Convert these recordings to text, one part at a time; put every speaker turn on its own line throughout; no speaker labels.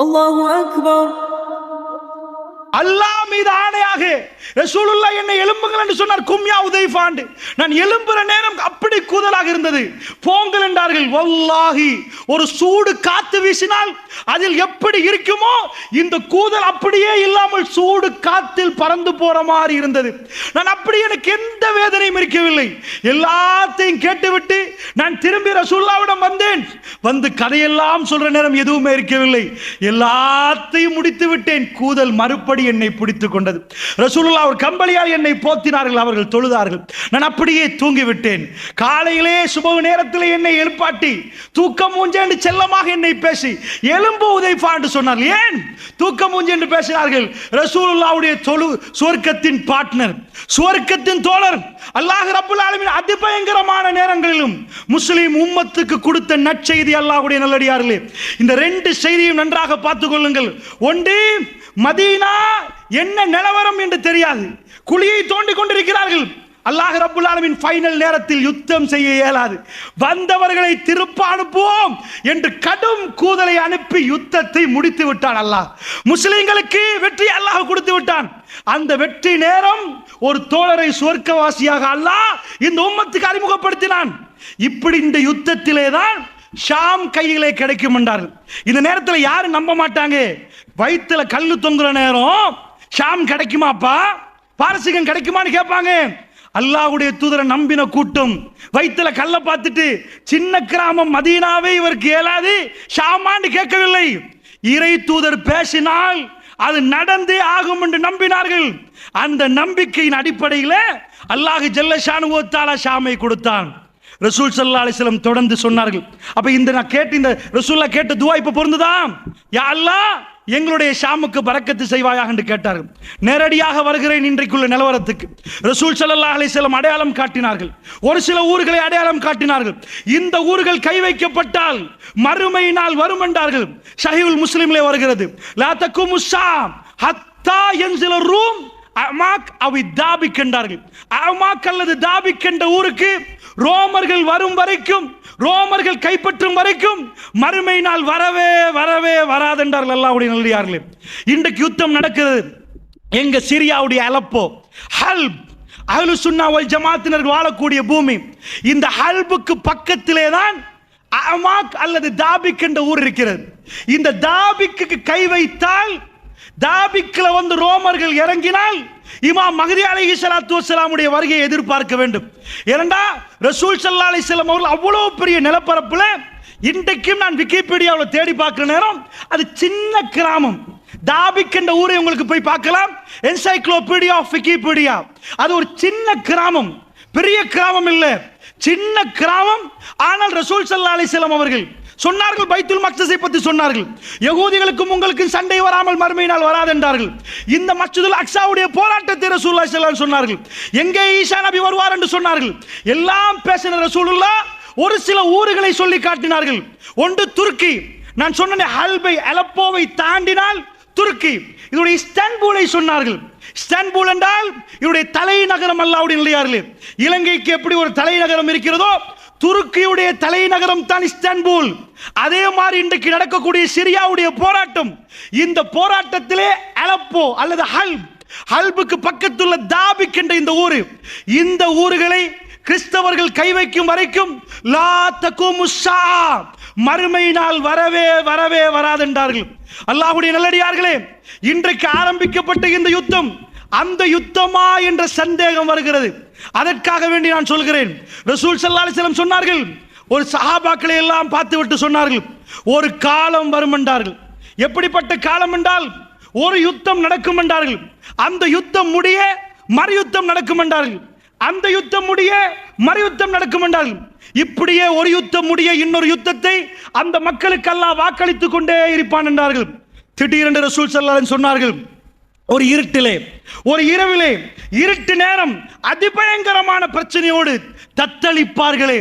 আল্লাহ আকবর।
আল্লাহ அல்லாஹ் மீது ஆணையாக ரசூலுல்லா என்னை எலும்புங்கள் என்று சொன்னார். கும்யா உதைஃபாண்டு நான் எலும்புற நேரம் அப்படி கூதலாக இருந்தது. போங்கள் என்றார்கள். வல்லாகி ஒரு சூடு காத்து வீசினால் அதில் எப்படி இருக்குமோ இந்த கூதல் அப்படியே இல்லாமல் சூடு காத்தில் பறந்து போற மாதிரி இருந்தது. நான் அப்படி எனக்கு எந்த வேதனையும் இருக்கவில்லை. எல்லாத்தையும் கேட்டுவிட்டு நான் திரும்பி ரசூல்லாவிடம் வந்தேன். வந்து கதையெல்லாம் சொல்ற நேரம் எதுவுமே இருக்கவில்லை. எல்லாத்தையும் முடித்து விட்டேன் கூதல் மறுபடி என்னை பிடித்து பிடித்துக் கொண்டது. ரசூலுல்லா ஒரு கம்பளியால் என்னை போத்தினார்கள் அவர்கள் தொழுதார்கள். நான் அப்படியே தூங்கி விட்டேன் காலையிலே சுப நேரத்தில் என்னை எழுப்பாட்டி தூக்கம் மூஞ்ச என்று செல்லமாக என்னை பேசி எலும்பு உதைப்பா என்று சொன்னார்கள். ஏன்? தூக்கம் மூஞ்சி என்று பேசினார்கள். ரசூலுல்லாவுடைய தொழு சுவர்க்கத்தின் பார்ட்னர் சுவர்க்கத்தின் தோழர். அல்லாஹ் ரபுல் ஆலமின் அதிபயங்கரமான நேரங்களிலும் முஸ்லீம் உம்மத்துக்கு கொடுத்த நற்செய்தி அல்லாஹுடைய நல்லடியார்களே. இந்த ரெண்டு செய்தியும் நன்றாக பார்த்துக் கொள்ளுங்கள். ஒன்று மதீனா என்ன நிலவரம் என்று தெரியாது. குழியை தோண்டி கொண்டிருக்கிறார்கள். அல்லாஹ் ரப்புல் ஆலமின் ஃபைனல் நேரத்தில் யுத்தம் செய்ய இயலாது. வந்தவர்களை திருப்ப அனுப்புவோம் என்று கடும் கூதலை அனுப்பி யுத்தத்தை முடித்து விட்டான் அல்லாஹ். முஸ்லிம்களுக்கு வெற்றி அல்லாஹ் கொடுத்து விட்டான். அந்த வெற்றி நேரம் ஒரு தோழரை சுவர்க்கவாசியாக அல்லாஹ் இந்த உம்மத்துக்கு அறிமுகப்படுத்தினான். இப்படி இந்த யுத்தத்திலே தான் ஷாம் கையிலே கிடைக்கும் என்றார்கள். இந்த நேரத்தில் யாரும் நம்ப மாட்டாங்க. வயிற்றுல கல்லு தொங்குற நேரம் ஷாம் கிடைக்குமாப்பா? பாரசீகம் கிடைக்குமான்னு கேட்பாங்க. அல்லாஹுடைய தூதரை நம்பின கூட்டம். வயிற்றுல கல்ல பார்த்துட்டு சின்ன கிராமம் மதீனாவே இவருக்கு இயலாது ஷாமான்னு கேட்கவில்லை. இறை தூதர் பேசினால் அது நடந்தே ஆகும் என்று நம்பினார்கள். அந்த நம்பிக்கையின் அடிப்படையில் அல்லாஹ் ஜல்லஷானுவத்தாலா ஷாமை கொடுத்தான். ரசூல் சல்லா அலிஸ்லம் தொடர்ந்து சொன்னார்கள். அப்ப இந்த நான் கேட்டு இந்த ரசூல்லா கேட்ட துவா இப்ப பொருந்துதான் யா அல்லாஹ் எங்களுடைய ஷாமுக்கு பறக்கத்து செய்வாயாக என்று கேட்டார்கள். நேரடியாக வருகிறேன் இன்றைக்குள்ள நிலவரத்துக்கு. ரசூல் சல்லா அலிஸ்லம் அடையாளம் காட்டினார்கள். ஒரு சில ஊர்களை அடையாளம் காட்டினார்கள். இந்த ஊர்கள் கை வைக்கப்பட்டால் மறுமை நாள் வரும் என்றார்கள். ஷஹீவுல் முஸ்லிம்லே வருகிறது. லா தக்கும் ஷாம் ஹத்தா என்சில ரூம் அமாக் அவை தாபிக் என்றார்கள். அமாக் அல்லது தாபிக் என்ற ஊருக்கு ரோமர்கள் வரும் வரைக்கும் ரோமர்கள் கைப்பற்றும் வரைக்கும் மறுமை நாள் வரவே வரவே வராதென்றார்கள் அல்லாவுடைய நல்லியார்களே இன்றைக்கு யுத்தம் நடக்கிறது. எங்க சிரியாவுடைய அலப்போ ஹல்ப் அகலு சுன்னா வல் ஜமாத்தினர் வாழக்கூடிய பூமி. இந்த ஹல்புக்கு பக்கத்திலே தான் அமாக் அல்லது தாபிக் என்ற ஊர் இருக்கிறது. இந்த தாபிக்கு கை வைத்தால் தாபிக்கில் வந்து ரோமர்கள் இறங்கினால் இமாம் மகதி அலி ஸலாத்து வலாமுடைய வருகையை எதிர்பார்க்க வேண்டும். ஏனண்டா ரசூல் சல்லா அலி வஸல்லம் அவர்கள் அவ்வளோ பெரிய நிலப்பரப்பில் இன்றைக்கும் நான் விக்கிபீடியாவில் தேடி பார்க்குற நேரம் அது சின்ன கிராமம். தாபிக் என்ற ஊரை உங்களுக்கு போய் பார்க்கலாம். என்சைக்ளோபீடியா ஆஃப் விக்கிபீடியா அது ஒரு சின்ன கிராமம். பெரிய கிராமம் இல்லை. சின்ன கிராமம். ஆனால் ரசூல் சல்லா அலைஹி அவர்கள் சொன்னார்கள் பைத்துல் மக்சஸை பற்றி சொன்னார்கள். யகூதிகளுக்கும் உங்களுக்கும் சண்டை வராமல் மறுமையினால் வராது என்றார்கள். இந்த மஸ்ஜிதுல் அக்ஸாவுடைய போராட்டத்தை ரசூல்லா ஸல்லல்லாஹு சொன்னார்கள். எங்கே ஈஷா நபி வருவார் என்று சொன்னார்கள். எல்லாம் பேசின ரசூலுல்லா ஒரு சில ஊர்களை சொல்லி காட்டினார்கள். ஒன்று துருக்கி. நான் சொன்ன ஹல்பை அலப்போவை தாண்டினால் துருக்கி. இதனுடைய இஸ்தான்பூலை சொன்னார்கள். இஸ்தான்பூல் என்றால் இவருடைய தலைநகரம் அல்லாவுடைய நிலையார்களே. இலங்கைக்கு எப்படி ஒரு தலைநகரம் இருக்கிறதோ துருக்கியுடைய தலைநகரம் தான் இஸ்தான்புல். அதே மாதிரி இன்றைக்கு நடக்கக்கூடிய சிரியாவுடைய போராட்டம். இந்த போராட்டத்திலே அலப்போ அல்லது ஹல்ப் ஹல்புக்கு பக்கத்துள்ள தாபிக் என்ற இந்த ஊர். இந்த ஊர்களை கிறிஸ்தவர்கள் கை வைக்கும் வரைக்கும் லா தகுமு மறுமை நாள் வரவே வரவே வராதென்றார்கள் அல்லாஹுடைய நல்லடியார்களே இன்றைக்கு ஆரம்பிக்கப்பட்ட இந்த யுத்தம் அந்த யுத்தமா என்ற சந்தேகம் வருகிறது. அதற்காக வேண்டி நான் சொல்கிறேன். ரசூல் ஸல்லல்லாஹு செல்லம் சொன்னார்கள் ஒரு சஹாபாக்களை எல்லாம் பார்த்து விட்டு சொன்னார்கள் ஒரு காலம் வரும் என்றார்கள். எப்படிப்பட்ட காலம் என்றால் ஒரு யுத்தம் நடக்கும் என்றார்கள். அந்த யுத்தம் முடிய மறு யுத்தம் நடக்கும் என்றார்கள். அந்த யுத்தம் முடிய மறு யுத்தம் நடக்கும் என்றார்கள். இப்படியே ஒரு யுத்தம் முடிய இன்னொரு யுத்தத்தை அந்த மக்களுக்கெல்லாம் வாக்களித்துக் கொண்டே இருப்பான் என்றார்கள். திடீரென்று ரசூல் சல்லாலன் சொன்னார்கள் ஒரு இருட்டிலே ஒரு இரவிலே இருட்டு நேரம் அதிபயங்கரமான பிரச்சனையோடு தத்தளிப்பார்களே.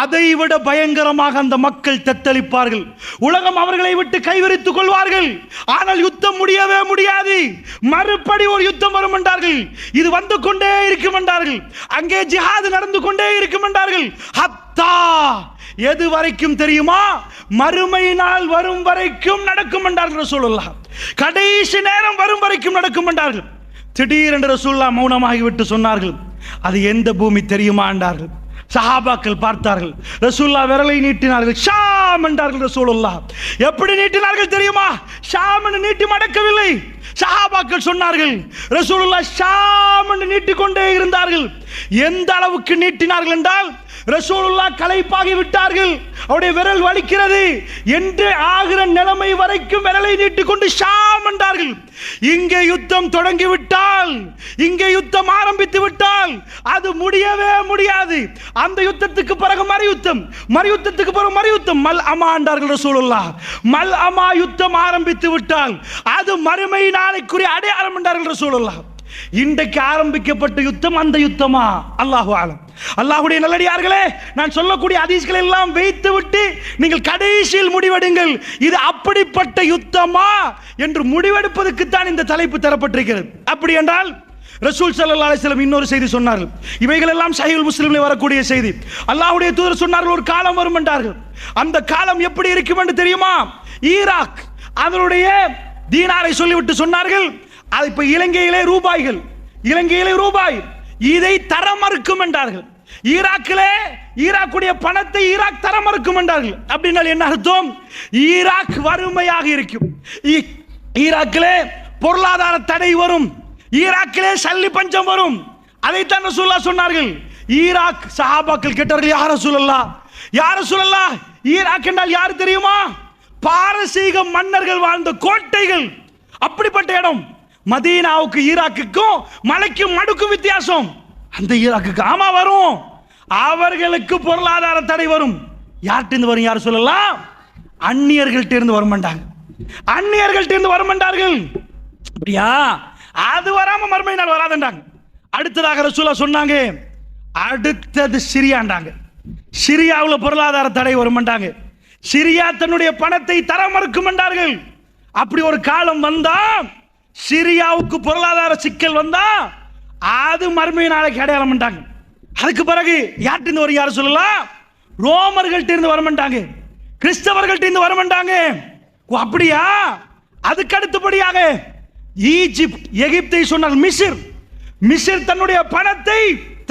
அதை விட பயங்கரமாக அந்த மக்கள் தத்தளிப்பார்கள். உலகம் அவர்களை விட்டு கைவிரித்துக் கொள்வார்கள். ஆனால் யுத்தம் முடியவே முடியாது. மறுபடி ஒரு யுத்தம் வரும் என்றார்கள். இது வந்து கொண்டே இருக்கும் என்றார்கள். அங்கே ஜிஹாது நடந்து கொண்டே இருக்கும் என்றார்கள். ஹத்தா எது வரைக்கும் தெரியுமா? மறுமை நாள் வரும் வரைக்கும் நடக்கும் என்றார்கள் ரசூலுல்லாஹ். கடைசி நேரம் வரும் வரைக்கும் நடக்கும் என்றார்கள். திடீரென்று ரசூல்லா மௌனமாகிவிட்டு சொன்னார்கள். அது எந்த பூமி தெரியுமா என்றார்கள். சஹாபாக்கள் பார்த்தார்கள். ரசூல்லா விரலை நீட்டினார்கள். ஷாம் என்றார்கள் ரசூலுல்லா எப்படி நீட்டினார்கள் தெரியுமா? ஷாம் என்று நீட்டி மடக்கவில்லை. சஹாபாக்கள் சொன்னார்கள் ரசூலுல்லா ஷாம் என்று நீட்டிக்கொண்டே இருந்தார்கள். எந்த அளவுக்கு நீட்டினார்கள் என்றால் ரசூலுல்லா களைப்பாகி விட்டார்கள். அவருடைய விரல் வலிக்கிறது. என்று ஆகிற நிலைமை வரைக்கும் விரலை நீட்டிக்கொண்டு ஷாம் என்றார்கள். இங்கே யுத்தம் தொடங்கி விட்டால் இங்கே யுத்தம் ஆரம்பித்து விட்டால் அது முடியவே முடியாது. அந்த யுத்தத்துக்கு பிறகு மறு யுத்தம் மறு யுத்தத்துக்கு பிறகு மறு யுத்தம் மல் அமா என்றார்கள் ரசூலுல்லா மல் அமா யுத்தம் ஆரம்பித்து விட்டால் அது மறுமை நாளைக்குரிய அடையாளம் என்றார்கள் ரசூலுல்லா இன்றைக்கு ஆரம்பிக்கப்பட்ட யுத்தம் அந்த யுத்தமா? அல்லாஹு ஆலம் அல்லாஹுடைய நல்லடியார்களே நான் சொல்லக்கூடிய அதிஸ்களை எல்லாம் வைத்து விட்டு நீங்கள் கடைசியில் முடிவெடுங்கள். இது அப்படிப்பட்ட யுத்தமா? என்று முடிவெடுப்பதற்குத்தான் இந்த தலைப்பு தரப்பட்டிருக்கிறது. அப்படி என்றால் ரசூல் சல்லா அலிஸ்லம் இன்னொரு செய்தி சொன்னார்கள். இவைகள் எல்லாம் சஹீஹுல் முஸ்லிமில் வரக்கூடிய செய்தி. அல்லாஹுடைய தூதர் சொன்னார்கள் ஒரு காலம் வரும் என்றார்கள். அந்த காலம் எப்படி இருக்கும் என்று தெரியுமா? ஈராக் அதனுடைய தீனாரை சொல்லிவிட்டு சொன்னார்கள் அது இப்ப இலங்கையிலே ரூபாய்கள். இலங்கையிலே ரூபாய். இதை தர மறுக்கும் என்றார்கள். ஈராக்கிலே ஈராக்குடைய பணத்தை ஈராக் தர மறுக்கும் என்றார்கள். அப்படின்னால் என்ன அர்த்தம்? ஈராக் வறுமையாக இருக்கும். ஈ- ஈராக்கிலே பொருளாதார தடை வரும். ஈராக்கிலே சல்லி பஞ்சம் வரும். அதைத்தான் ரசூல்லா சொன்னார்கள். ஈராக் சஹாபாக்கள் கேட்டார்கள் யார சூழல்லா யார சூழல்லா ஈராக் என்றால் யார் தெரியுமா? பாரசீக மன்னர்கள் வாழ்ந்த கோட்டைகள். அப்படிப்பட்ட இடம். மதீனாவுக்கு ஈராக்குக்கும் மலைக்கும் மடுக்கும் வித்தியாசம். அந்த ஈராக்குக்கு ஆமா வரும். அவர்களுக்கு பொருளாதார தடை வரும். யார்கிட்ட இருந்து வரும் யார் சொல்லலாம்? அந்நியர்கள்ட்ட இருந்து வர மாட்டாங்க அந்நியர்கள்ட்ட இருந்து வர மாட்டார்கள் அப்படியா? அது வராம மறுமை நாள் வராதுன்றாங்க. அடுத்ததாக ரசூலா சொன்னாங்க அடுத்தது சிரியாண்டாங்க சிரியாவில் பொருளாதார தடை வருமாண்டாங்க சிரியா தன்னுடைய பணத்தை தர மறுக்கும் என்றார்கள். அப்படி ஒரு காலம் வந்தா சிரியாவுக்கு பொருளாதார சிக்கல் வந்தா அது மறுமை நாளைக்கு அடையாளம் பண்ணிட்டாங்க. அதுக்கு பிறகு யார்கிட்ட இருந்து வரும் யார் சொல்லலாம் ரோமர்கள்ட்ட இருந்து வர மாட்டாங்க கிறிஸ்தவர்கள்ட்ட இருந்து வர மாட்டாங்க ஓ அப்படியா? அதுக்கு அடுத்தபடியாக ஈஜிப்ட் எகிப்தை சொன்னால் மிசிர் மிசிர் தன்னுடைய பணத்தை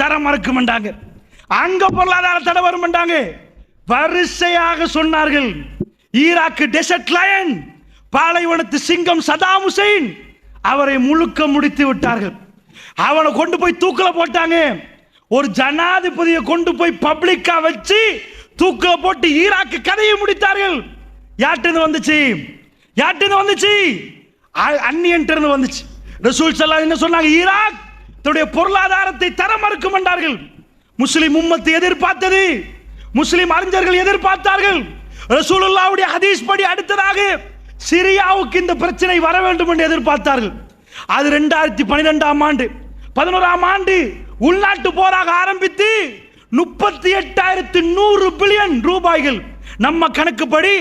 தர மறுக்க மாட்டாங்க. அங்க பொருளாதார தடை வரும் மாட்டாங்க வரிசையாக சொன்னார்கள். ஈராக்கு டெசர்ட் லயன் பாலைவனத்து சிங்கம் சதாம் ஹுசைன் அவரை முழுக்க முடித்து விட்டார்கள். அவனை கொண்டு போய் தூக்கில போட்டாங்க. ஒரு ஜனாதிபதியை கொண்டு போய் பப்ளிக்கா வச்சு தூக்கில போட்டு ஈராக்கு கதையை முடித்தார்கள். யார்ட்டு வந்துச்சு? யார்ட்டு வந்துச்சு? அ- இருந்து வந்துச்சு. ரசூல் சல்லா என்ன சொன்னாங்க? ஈராக் தன்னுடைய பொருளாதாரத்தை தர மறுக்கும் என்றார்கள் முஸ்லிம் உம்மத்து எதிர்பார்த்தது. முஸ்லிம் அறிஞர்கள் எதிர்பார்த்தார்கள். ரசூலுல்லாவுடைய ஹதீஸ் படி அடுத்ததாக சிரியாவுக்கு இந்த பிரச்சனை வர வேண்டும் என்று எதிர்பார்த்தார்கள். அது ரெண்டாயிரத்தி பன்னிரெண்டாம் ஆண்டு. பதினோராம் ஆண்டு உள்நாட்டு போராக ஆரம்பித்து முப்பத்தி எட்டாயிரத்து நூறு பில்லியன் ரூபாய்கள். நம்ம கணக்குப்படி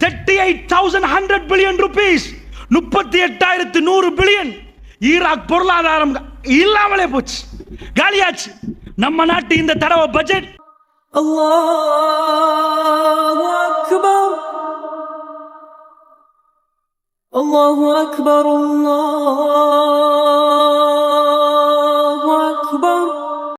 thirty eight thousand hundred billion rupees முப்பத்தி எட்டாயிரத்து நூறு பில்லியன். ஈராக் பொருளாதாரம் இல்லாமலே போச்சு. காலியாச்சு. நம்ம நாட்டு இந்த தடவை பட்ஜெட்
அல்லாஹ் அக்பர். Allahu Akbar Allah!